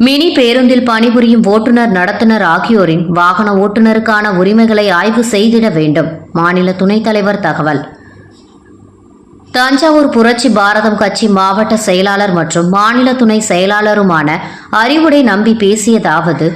Mini பேருந்தில் பணிபுரியும் ஓட்டுநர் நடத்துனர் ஆகியோரின் வாகன ஓட்டுநருக்கான உரிமைகளை ஆய்வு செய்திட வேண்டும். மாநில துணைத் தலைவர் தகவல். தஞ்சாவூர் புரட்சி பாரதம் கட்சி மாவட்ட செயலாளர் மற்றும் மாநில துணை செயலாளருமான அறிவுடை நம்பி பேசியதாவது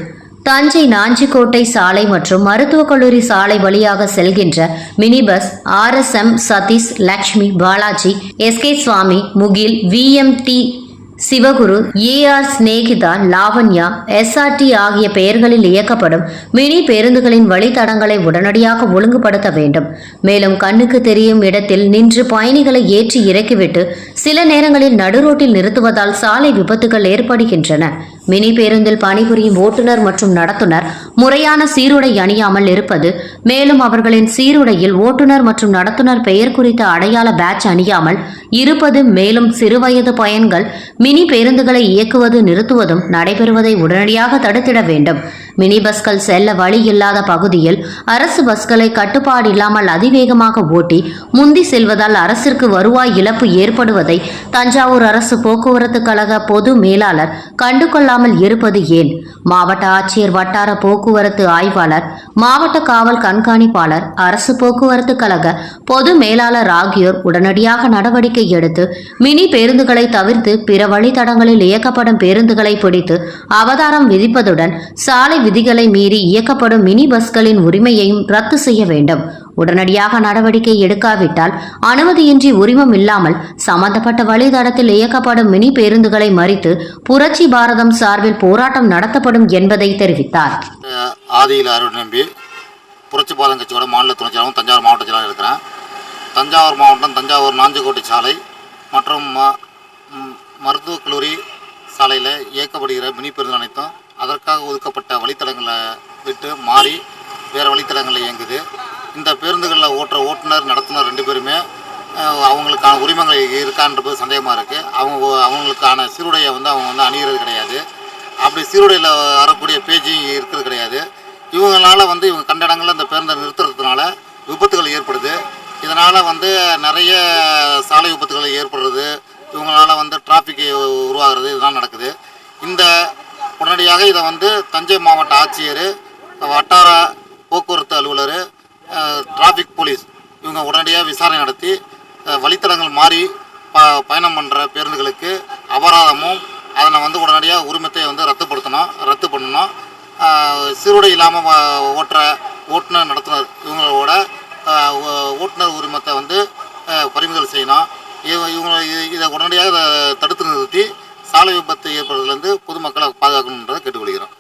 தஞ்சை நாஞ்சிக்கோட்டை சாலை மற்றும் மருத்துவக் கல்லூரி சாலை வழியாக செல்கின்ற mini bus RSM Satish Lakshmi Balaji SK Swami Mugil VMT Sivaguru AR Snehitha Lavanya SRT ஆகிய பெயர்களில் இயக்கப்படும் மினி பேருந்துகளின் வழித்தடங்களை உடனடியாக ஒழுங்குபடுத்த வேண்டும். மேலும் கண்ணுக்கு தெரியும் இடத்தில் நின்று பயணிகளை ஏற்றி இறக்கிவிட்டு சில நேரங்களில் நடுரோட்டில் நிறுத்துவதால் சாலை விபத்துகள் ஏற்படுகின்றன. மினி பேருந்தில் பணிபுரியும் ஓட்டுநர் மற்றும் நடத்துனர் முறையான சீருடை அணியாமல் இருப்பது மேலும் அவர்களின் சீருடையில் ஓட்டுநர் மற்றும் நடத்துனர் பெயர் குறித்த அடையாள பேட்ச் அணியாமல் இருப்பது மேலும் சிறுவயது பயன்கள் மினி பேருந்துகளை இயக்குவது நிறுத்துவதும் நடைபெறுவதை உடனடியாக தடுத்திட வேண்டும். மினி பஸ்கள் செல்ல வழி இல்லாத பகுதியில் அரசு பஸ்களை கட்டுப்பாடு இல்லாமல் அதிவேகமாக ஓட்டி முந்தி செல்வதால் அரசிற்கு வருவாய் இழப்பு ஏற்படுவதை தஞ்சாவூர் அரசு போக்குவரத்து கழக பொது மேலாளர் கண்டுகொள்ளாமல் இருப்பது ஏன்? மாவட்ட ஆட்சியர் வட்டார போக்குவரத்து ஆய்வாளர் மாவட்ட காவல் கண்காணிப்பாளர் அரசு போக்குவரத்து கழக பொது மேலாளர் ஆகியோர் உடனடியாக நடவடிக்கை எடுத்து மினி பேருந்துகளை தவிர்த்து பிற வழித்தடங்களில் இயக்கப்படும் பேருந்துகளை பிடித்து அவதாரம் விதிப்பதுடன் சாலை விதிகளை மீறி இயக்கப்படும் மினி பஸ்களின் உரிமையையும் ரத்து செய்ய வேண்டும். உடனடியாக நடவடிக்கை எடுக்காவிட்டால் அனுமதியின்றி உரிமம் இல்லாமல் சம்பந்தப்பட்ட வழித்தடத்தில் இயக்கப்படும் மினி பேருந்துகளை மறித்து புரட்சி பாரதம் சார்பில் போராட்டம் நடத்தப்படும் என்பதை தெரிவித்தார். ஆதியில் அருள் நம்பி புரட்சி பாதம் கட்சியோட மாநில துணை செயலாளரும் தஞ்சாவூர் மாவட்ட செயலாளர் இருக்கிறேன் தஞ்சாவூர் மாவட்டம் தஞ்சாவூர் நாஞ்சிக்கோட்டை சாலை மற்றும் மருத்துவக் கல்லூரி சாலையில் இயக்கப்படுகிற மினி பேருந்து அனைத்தும் அதற்காக ஒதுக்கப்பட்ட வழித்தடங்களை விட்டு மாறி வேறு வழித்தடங்களில் இயங்குது. இந்த பேருந்துகளில் ஓட்டுற ஓட்டுநர் நடத்துனர் ரெண்டு பேருமே அவங்களுக்கான உரிமங்கள் இருக்கான்றது சந்தேகமாக இருக்குது அவங்க அவங்களுக்கான சீருடையை வந்து அவங்க வந்து அணிகிறது கிடையாது. அப்படி சீருடையில் வரக்கூடிய பேஜும் இருக்கிறது கிடையாது. இவங்களால வந்து இவங்க கண்ட இடங்களில் இந்த பேருந்தை நிறுத்துறதுனால விபத்துகள் ஏற்படுது. இதனால் வந்து நிறைய சாலை விபத்துகள் ஏற்படுறது இவங்களால வந்து டிராஃபிக் உருவாகிறது இதெல்லாம் நடக்குது. இந்த உடனடியாக இதை வந்து தஞ்சை மாவட்ட ஆட்சியர் வட்டார போக்குவரத்து அலுவலர் டிராஃபிக் போலீஸ் இவங்க உடனடியாக விசாரணை நடத்தி வழித்தடங்கள் மாறி ப பயணம் பண்ணுற பேருந்துகளுக்கு அபராதமும் அதனை வந்து உடனடியாக உரிமத்தை வந்து ரத்துப்படுத்தணும் ரத்து பண்ணணும். சீருடை இல்லாமல் ஓட்டுற ஓட்டுநர் நடத்துனர் இவங்களோட ஓட்டுநர் உரிமத்தை வந்து பறிமுதல் செய்யணும். இவ இவங்க இதை உடனடியாக இதை தடுத்து நிறுத்தி சாலை விபத்து ஏற்படுறதுலேருந்து பொதுமக்களை பாதுகாக்கணுன்றதை கேட்டுக்கொள்கிறோம்.